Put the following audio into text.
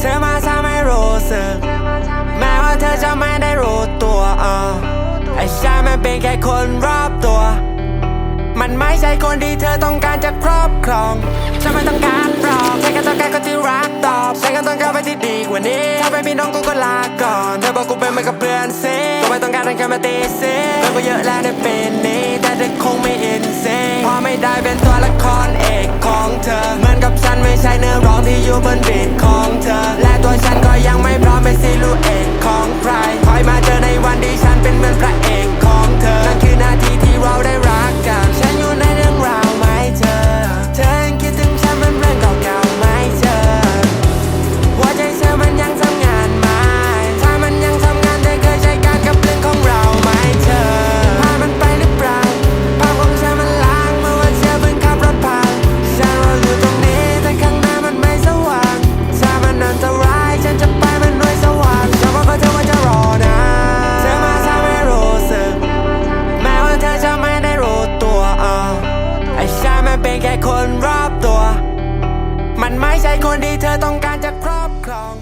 เธอมาทำให้รู้สึก แม้ว่าเธอจะไม่ได้รู้ตัวไอ้ฉายมันเป็นแค่คนรอบตัว มันไม่ใช่คนดีเธอต้องการจะครอบครอง ฉันไม่ต้องการรอกแต่ก็ต้องการคนที่รักตอบแต่ก็ต้องการไปที่ดีกว่านี้ ถ้าไม่มีน้องกูก็ลาก่อน เธอบอกกูเป็นเหม่กับเพื่อนซิก็ไม่ต้องการทั้งแค่มาตีซิเธอก็เยอะแล้วในเป็นนี้ แต่เธอคงไม่เอ็นซิพอไม่ได้เป็นตัวละครเอกของเธอ เหมือนกับฉันไม่ใช่เนื้อร้องที่อยู่บนบีท มันเป็นแค่คนรอบตัว มันไม่ใช่คนที่เธอต้องการจะครอบครอง